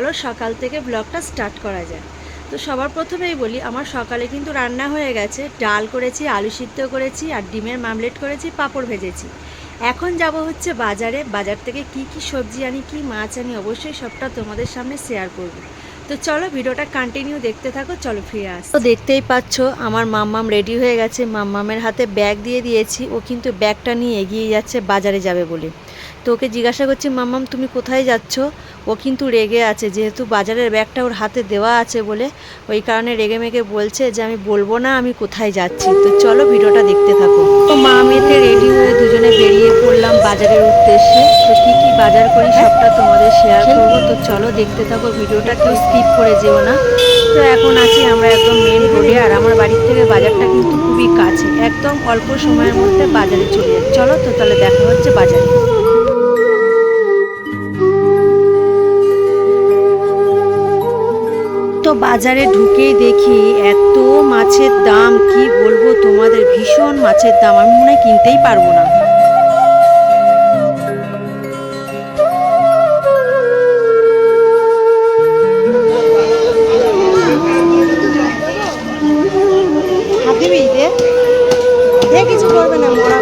চলো সকাল থেকে ব্লগটা স্টার্ট করা যায় তো সবার প্রথমেই বলি, আমার সকালে কিন্তু রান্না হয়ে গেছে। ডাল করেছি, আলু সিদ্ধ করেছি, আর ডিমের মামলেট করেছি, পাঁপড় ভেজেছি। এখন যাব হচ্ছে বাজারে। বাজার থেকে কি কি সবজি আনি, কি মাছ আনি, অবশ্যই সবটা তোমাদের সামনে শেয়ার করব। তো চলো ভিডিওটা কন্টিনিউ দেখতে থাকো, চলো ফিরে আস তো দেখতেই পাচ্ছ, আমার মাম্মাম রেডি হয়ে গেছে। মাম্মামের হাতে ব্যাগ দিয়ে দিয়েছি। ও কিন্তু ব্যাগটা নিয়ে এগিয়ে যাচ্ছে, বাজারে যাবে বলে। তো ওকে জিজ্ঞাসা করছি, মাম্মাম, তুমি কোথায় যাচ্ছ? ও কিন্তু রেগে আছে, যেহেতু বাজারের ব্যাগটা ওর হাতে দেওয়া আছে বলে ওই কারণে রেগে মেগে বলছে যে, আমি বলব না, আমি কোথায় যাচ্ছি? তো চলো ভিডিওটা দেখতে থাকো। তো মা মেয়েতে রেডি হয়ে দুজনে বেরিয়ে পড়লাম বাজারের উদ্দেশ্যে। তো কী কী বাজার করি সবটা তোমাদের শেয়ার করব। তো চলো দেখতে থাকো, ভিডিওটা কেউ স্কিপ করে যেও না। তো এখন আছি আমরা একদম মেন রোডে আর আমার বাড়ির থেকে বাজারটা কিন্তু খুবই কাছে, একদম অল্প সময়ের মধ্যে বাজারে চলে চলো তো তাহলে দেখা হচ্ছে বাজারে। তো বাজারে ঢুকেই দেখি এত মাছের দাম, কি বলব তোমাদের, ভীষণ মাছের দাম, আমি মনে হয় কিনতেই পারব না। কিছু করবে না, মরা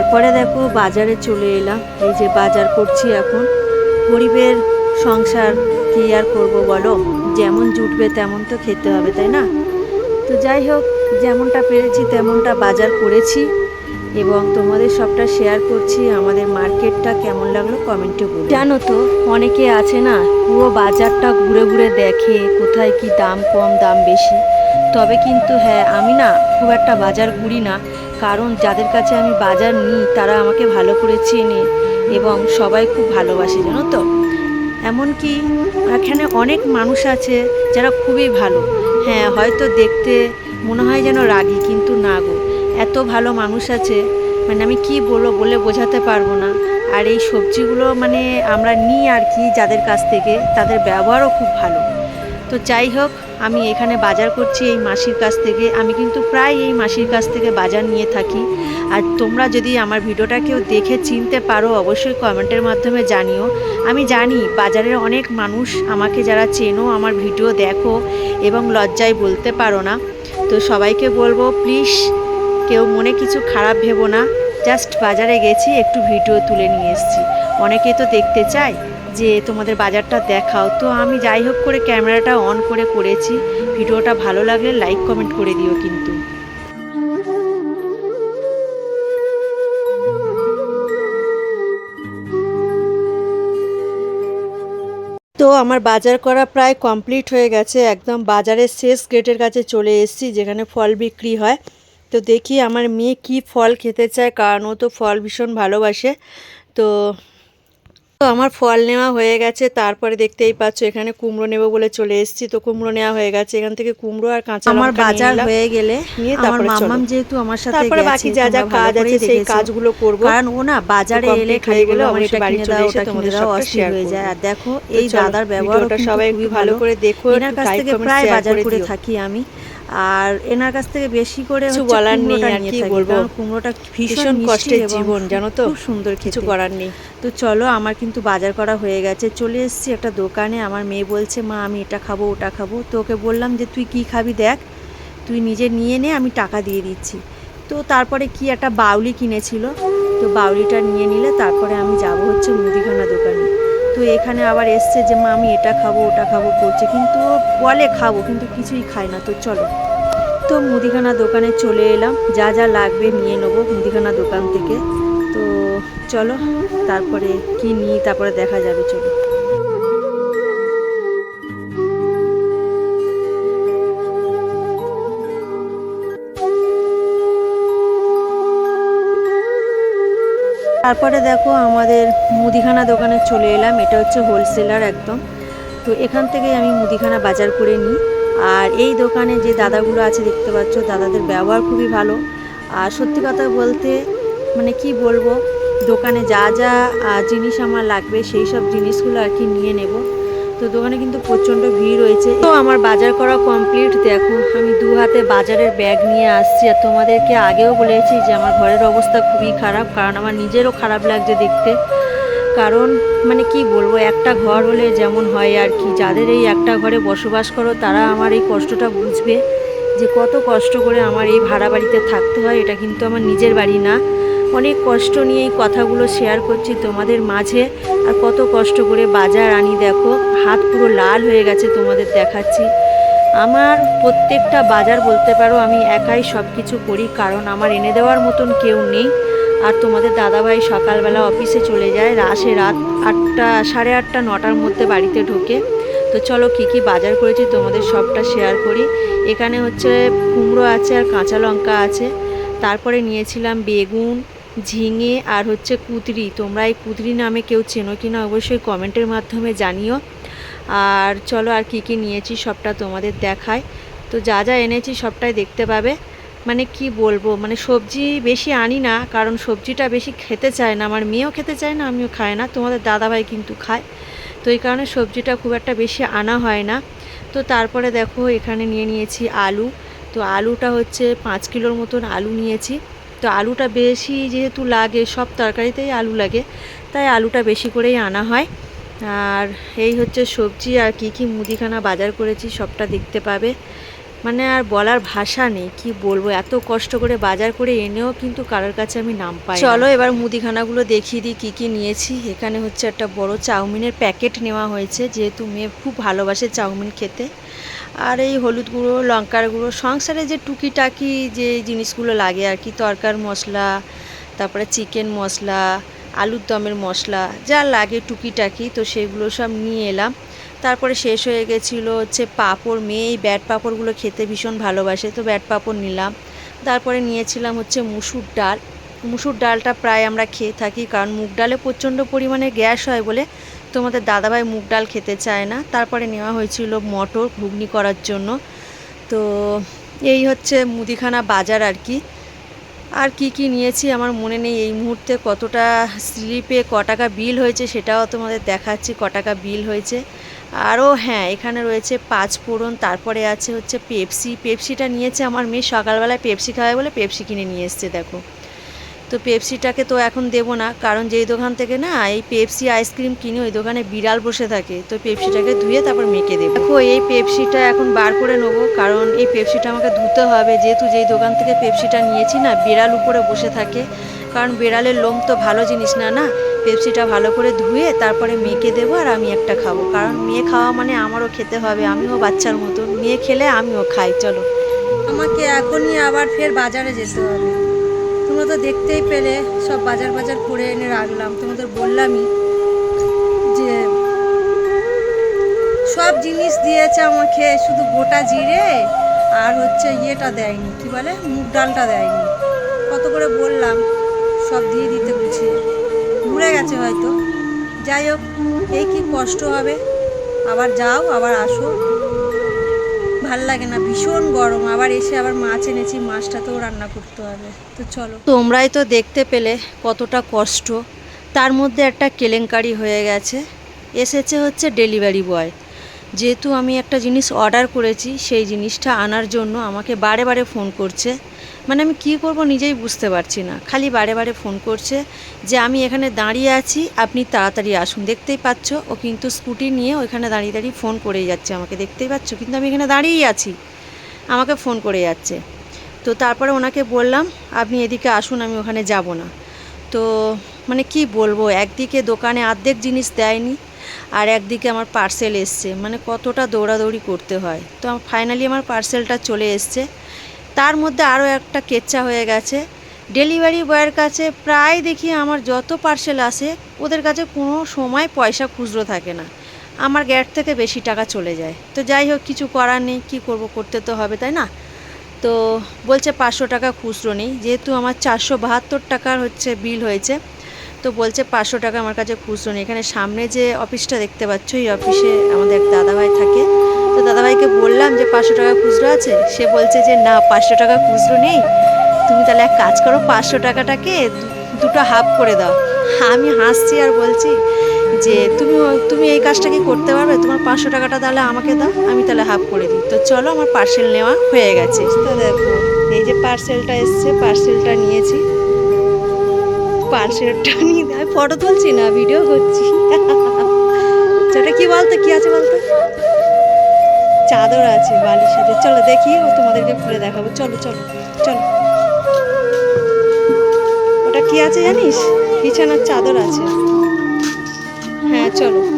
তারপরে দেখো বাজারে চলে এলাম। এই যে বাজার করছি এখন। গরিবের সংসার কি আর করব বলো? যেমন জুটবে তেমন তো খেতে হবে, তাই না? তো যাই হোক, যেমনটা পেরেছি তেমনটা বাজার করেছি এবং তোমাদের সবটা শেয়ার করছি। আমাদের মার্কেটটা কেমন লাগল কমেন্টে জানো তো, অনেকে আছে না, পুরো বাজারটা ঘুরে ঘুরে দেখে কোথায় কি দাম কম, দাম বেশি। তবে কিন্তু হ্যাঁ আমি না খুব একটা বাজার ঘুরি না। কারণ যাদের কাছে আমি বাজার নিই, তারা আমাকে ভালো করে চেনে এবং সবাই খুব ভালোবাসে, জানো তো? এমনকি এখানে অনেক মানুষ আছে যারা খুবই ভালো। হ্যাঁ হয়তো দেখতে মনে হয় যেন রাগী, কিন্তু না গো। এত ভালো মানুষ আছে মানে আমি কি বলব বলে বোঝাতে পারব না। আর এই সবজিগুলো মানে আমরা নিই আর কি যাদের কাছ থেকে, তাদের ব্যবহারও খুব ভালো। তো যাই হোক, আমি এখানে বাজার করছি এই মাসির কাছ থেকে। আমি কিন্তু প্রায় এই মাসির কাছ থেকে বাজার নিয়ে থাকি। আর তোমরা যদি আমার ভিডিওটা কেউ দেখে চিনতে পারো, অবশ্যই কমেন্টের মাধ্যমে জানিও। আমি জানি বাজারের অনেক মানুষ আমাকে যারা চেনো, আমার ভিডিও দেখো এবং লজ্জায় বলতে পারো না। তো সবাইকে বলব প্লিজ কেউ মনে কিছু খারাপ ভেবো না। জাস্ট বাজারে গেছি, একটু ভিডিও তুলে নিয়ে এসেছি। অনেকে তো দেখতে চায়। যে তোমাদের বাজারটা দেখাও। তো আমি যাই হোক করে ক্যামেরাটা অন করে করেছি। ভিডিওটা ভালো লাগলে লাইক, কমেন্ট করে দিও কিন্তু। তো আমার বাজার করা প্রায় কমপ্লিট হয়ে গেছে। একদম বাজারের শেষ গেটের কাছে চলে এসেছি, যেখানে ফল বিক্রি হয়। তো দেখি আমার মেয়ে কি ফল খেতে চায়, কারণ ও তো ফল ভীষণ ভালোবাসে। তো তো আমার ফল নেওয়া হয়ে গেছে তারপরে দেখতেই পাচ্ছ এখানে কুমড়ো নেব বলে চলে এসেছি। তো কুমড়ো নেওয়া হয়ে গেছে এখান থেকে কুমড়ো আর কাঁচা আমার বাজার হয়ে গেলে নিয়ে তারপরে চলো। যেহেতু আমার সাথে তারপরে বাকি যা যা কাজ আছে সেই কাজগুলো করব। কারণ ও না বাজারে এলে খালি গেলে আমার এটা বাড়ি চলে এসে তোমাদের সবটা অস্থির হয়ে যায়। আর দেখো এই দাদার ব্যবহার ভিডিওটা সবাই একটু ভালো। করে দেখো এনার কাছ থেকে প্রায় বাজার করে থাকি আমি। আর এনার কাছ থেকে বেশি করে কিছু বলার নেই আর কি বলব। কুমড়োটা ভীষণ কষ্টের জীবন জানো তো? খুব সুন্দর কিছু করার নেই। তো চলো আমার কিন্তু বাজার করা হয়ে গেছে। চলে এসেছি একটা দোকানে। আমার মেয়ে বলছে মা আমি এটা খাব ওটা খাব। তো ওকে বললাম যে তুই কি খাবি দেখ তুই নিজে নিয়ে নে আমি টাকা দিয়ে দিচ্ছি। তো তারপরে কি একটা বাউলি কিনেছিল। তো বাউলিটা নিয়ে নিলে তারপরে আমি যাব হচ্ছে মুদিখানা দোকানে। তো এখানে আবার এসছে যে, মা, আমি এটা খাব, ওটা খাব, করছে। কিন্তু বলে খাব, কিন্তু কিছুই খায় না। তো চলো। তো মুদিখানা দোকানে চলে এলাম। যা যা লাগবে নিয়ে নেব মুদিখানা দোকান থেকে। তো চলো, তারপরে কি নিই, তারপরে দেখা যাবে, চলো। তারপরে দেখো আমাদের মুদিখানা দোকানে চলে এলাম। এটা হচ্ছে হোলসেলার একদম। তো এখান থেকেই আমি মুদিখানা বাজার করে নিই। আর এই দোকানে যে দাদাগুলো আছে, দেখতে পাচ্ছ, দাদাদের ব্যবহার খুবই ভালো। আর সত্যি কথা বলতে মানে কি বলব, দোকানে যা যা জিনিস আমার লাগবে, সেই সব জিনিসগুলো আর কি নিয়ে নেব। তো দোকানে কিন্তু প্রচণ্ড ভিড় রয়েছে। তো আমার বাজার করা কমপ্লিট দেখো, আমি দু হাতে বাজারের ব্যাগ নিয়ে আসছি। আর তোমাদেরকে আগেও বলেছি যে আমার ঘরের অবস্থা খুবই খারাপ, কারণ আমার নিজেরও খারাপ লাগছে দেখতে। কারণ মানে কি বলব, একটা ঘর হলে যেমন হয় আর কি। যাদের এই একটা ঘরে বসবাস করো, তারা আমার এই কষ্টটা বুঝবে যে কত কষ্ট করে আমার এই ভাড়া বাড়িতে থাকতে হয়। এটা কিন্তু আমার নিজের বাড়ি না। অনেক কষ্ট নিয়ে এই কথাগুলো শেয়ার করছি তোমাদের মাঝে। আর কত কষ্ট করে বাজার আনি দেখো, হাত পুরো লাল হয়ে গেছে তোমাদের দেখাচ্ছি। আমার প্রত্যেকটা বাজার বলতে পারো, আমি একাই সব কিছু করি, কারণ আমার এনে দেওয়ার মতন কেউ নেই। আর তোমাদের দাদাভাই সকালবেলা অফিসে চলে যায়, আসে রাত আটটা, সাড়ে আটটা, নটার মধ্যে বাড়িতে ঢোকে। তো চলো কী কী বাজার করেছি তোমাদের সবটা শেয়ার করি। এখানে হচ্ছে কুমড়ো আছে আর কাঁচা লঙ্কা আছে। তারপরে নিয়েছিলাম বেগুন ঝিঙে আর হচ্ছে কুতরি তোমরা এই কুতরি নামে কেউ চেনো কি না অবশ্যই কমেন্টের মাধ্যমে জানিও। আর চলো আর কি কি নিয়েছি সবটা তোমাদের দেখায় তো যা যা এনেছি সবটাই দেখতে পাবে। মানে কি বলব মানে সবজি বেশি আনি না, কারণ সবজিটা বেশি খেতে চায় না। আমার মেয়েও খেতে চায় না, আমিও খাই না, তোমাদের দাদাভাই কিন্তু খায়। তো এই কারণে সবজিটা খুব একটা বেশি আনা হয় না। তো তারপরে দেখো এখানে নিয়ে নিয়েছি আলু। তো আলুটা হচ্ছে পাঁচ কিলোর মতন আলু নিয়েছি। তো আলুটা বেশি যেহেতু লাগে, সব তরকারিতেই আলু লাগে, তাই আলুটা বেশি করেই আনা হয়। আর এই হচ্ছে সবজি, আর কি কি মুদিখানা বাজার করেছি সবটা দেখতে পাবে। মানে আর বলার ভাষা নেই, কি বলব? এত কষ্ট করে বাজার করে এনেও কিন্তু কারোর কাছে আমি নাম পাই চলো এবার মুদিখানাগুলো দেখিয়ে দিই, কী কী নিয়েছি। এখানে হচ্ছে একটা বড় চাউমিনের প্যাকেট নেওয়া হয়েছে, যেহেতু মেয়ে খুব ভালোবাসে চাউমিন খেতে। আর এই হলুদ গুঁড়ো, লঙ্কার গুঁড়ো, সংসারে যে টুকিটাকি যে জিনিসগুলো লাগে আর কি, তরকার মশলা, তারপরে চিকেন মশলা, আলুর দমের মশলা, যা লাগে টুকিটাকি, তো সেগুলো সব নিয়ে এলাম। তারপরে শেষ হয়ে গেছিল হচ্ছে পাঁপড়, মেয়ে এই ব্যাট পাঁপড়গুলো খেতে ভীষণ ভালোবাসে, তো ব্যাট পাঁপড় নিলাম। তারপরে নিয়েছিলাম হচ্ছে মুসুর ডাল। মুসুর ডালটা প্রায় আমরা খেয়ে থাকি, কারণ মুগ ডালে প্রচণ্ড পরিমাণে গ্যাস হয় বলে তোমাদের দাদাভাই মুগ ডাল খেতে চায় না। তারপরে নেওয়া হয়েছিল মটর ঘুগনি করার জন্য। তো এই হচ্ছে মুদিখানা বাজার আর কি। আর কি কি নিয়েছি আমার মনে নেই। এই মুহূর্তে কতটা স্লিপে ক টাকা বিল হয়েছে সেটাও তোমাদের দেখাচ্ছি। ক টাকা বিল হয়েছে। আরও হ্যাঁ এখানে রয়েছে পাঁচ ফোড়ন, তারপরে আছে হচ্ছে পেপসি। পেপসিটা নিয়েছে আমার মেয়ে সকালবেলায় পেপসি খাবে বলে পেপসি কিনে নিয়ে এসছে, দেখো। তো পেপসিটাকে তো এখন দেবো না, কারণ যেই দোকান থেকে না এই পেপসি আইসক্রিম কিনে, ওই দোকানে বিড়াল বসে থাকে। তো পেপসিটাকে ধুয়ে তারপর মেখে দেবো। দেখো, এই পেপসিটা এখন বার করে নেব, কারণ এই পেপসিটা আমাকে ধুতে হবে। যেহেতু যেই দোকান থেকে পেপসিটা নিয়েছি না, বিড়াল উপরে বসে থাকে। কারণ বিড়ালের লোম তো ভালো জিনিস না না? পেপসিটা ভালো করে ধুয়ে তারপরে মেখে দেবো আর আমি একটা খাব। কারণ মেয়ে খাওয়া মানে আমারও খেতে হবে, আমিও বাচ্চার মতো মেয়ে খেলে আমিও খাই, চলো। আমাকে এখনই আবার ফের বাজারে যেতে হবে। তোমরা তো দেখতেই পেলে, সব বাজার বাজার করে এনে রাখলাম। তোমাদের বললামই যে সব জিনিস দিয়েছে আমাকে, শুধু গোটা জিরে আর হচ্ছে ইয়েটা দেয়নি, কি বলে? মুগ ডালটা দেয়নি। কত করে বললাম, সব দিয়ে দিতে গুছিয়ে। ভুলে গেছে হয়তো। যাই হোক, এই কি কষ্ট হবে? আবার যাও, আবার আসো। ভালো লাগে না, ভীষণ গরম। আবার এসে আবার মাছ এনেছি, মাছটাতেও রান্না করতে হবে। তো চলো। তোমরাই তো দেখতে পেলে কতটা কষ্ট। তার মধ্যে একটা কেলেঙ্কারি হয়ে গেছে। এসেছে হচ্ছে ডেলিভারি বয়। যেহেতু আমি একটা জিনিস অর্ডার করেছি, সেই জিনিসটা আনার জন্য আমাকে বারে বারে ফোন করছে। মানে আমি কি করব নিজেই বুঝতে পারছি না। খালি বারে বারে ফোন করছে যে আমি এখানে দাঁড়িয়ে আছি, আপনি তাড়াতাড়ি আসুন। দেখতেই পাচ্ছ, ও কিন্তু স্কুটি নিয়ে ওইখানে দাঁড়িয়ে দাঁড়িয়ে ফোন করেই যাচ্ছে আমাকে। দেখতেই পাচ্ছ, কিন্তু আমি এখানে দাঁড়িয়েই আছি। আমাকে ফোন করে যাচ্ছে। তো তারপরে ওনাকে বললাম, আপনি এদিকে আসুন, আমি ওখানে যাব না। তো মানে কি বলব, একদিকে দোকানে অর্ধেক জিনিস দেয়নি আর একদিকে আমার পার্সেল এসছে মানে কতটা দৌড়াদৌড়ি করতে হয়। তো ফাইনালি আমার পার্সেলটা চলে এসছে। তার মধ্যে আরও একটা কেচ্চা হয়ে গেছে। ডেলিভারি বয়ের কাছে প্রায় দেখি আমার যত পার্সেল আসে, ওদের কাছে কোনো সময় পয়সা খুচরো থাকে না। আমার গ্যাট থেকে বেশি টাকা চলে যায়। তো যাই হোক, কিছু করার নেই, কী করব, করতে তো হবে, তাই না? তো বলছে পাঁচশো টাকা খুচরো নেই, যেহেতু আমার চারশো বাহাত্তর টাকার হচ্ছে বিল হয়েছে। তো বলছে পাঁচশো টাকা আমার কাছে খুচরো নেই। এখানে সামনে যে অফিসটা দেখতে পাচ্ছ, এই অফিসে আমাদের এক দাদাভাই থাকে। তো দাদাভাইকে বললাম যে পাঁচশো টাকা খুচরো আছে? সে বলছে যে, না, পাঁচশো টাকা খুচরো নেই। তুমি তাহলে এক কাজ করো, পাঁচশো টাকাটাকে দুটো হাফ করে দাও। আমি হাসছি আর বলছি যে, তুমি তুমি এই কাজটা কি করতে পারবে? তোমার পাঁচশো টাকাটা তাহলে আমাকে দাও, আমি তাহলে হাফ করে দিই। তো চলো, আমার পার্সেল নেওয়া হয়ে গেছে। তো দেখো, এই যে পার্সেলটা এসছে পার্সেলটা নিয়েছি। পার্সেলটা নিয়ে আমি ফটো তুলছি না ভিডিও করছি। সেটা কি বলতো, কি আছে বলতো? চাদর আছে বালির সাথে চলো দেখি, ও তোমাদেরকে খুলে দেখাবো। চলো চলো চলো। ওটা কি আছে জানিস? বিছানার চাদর আছে। হ্যাঁ চলো।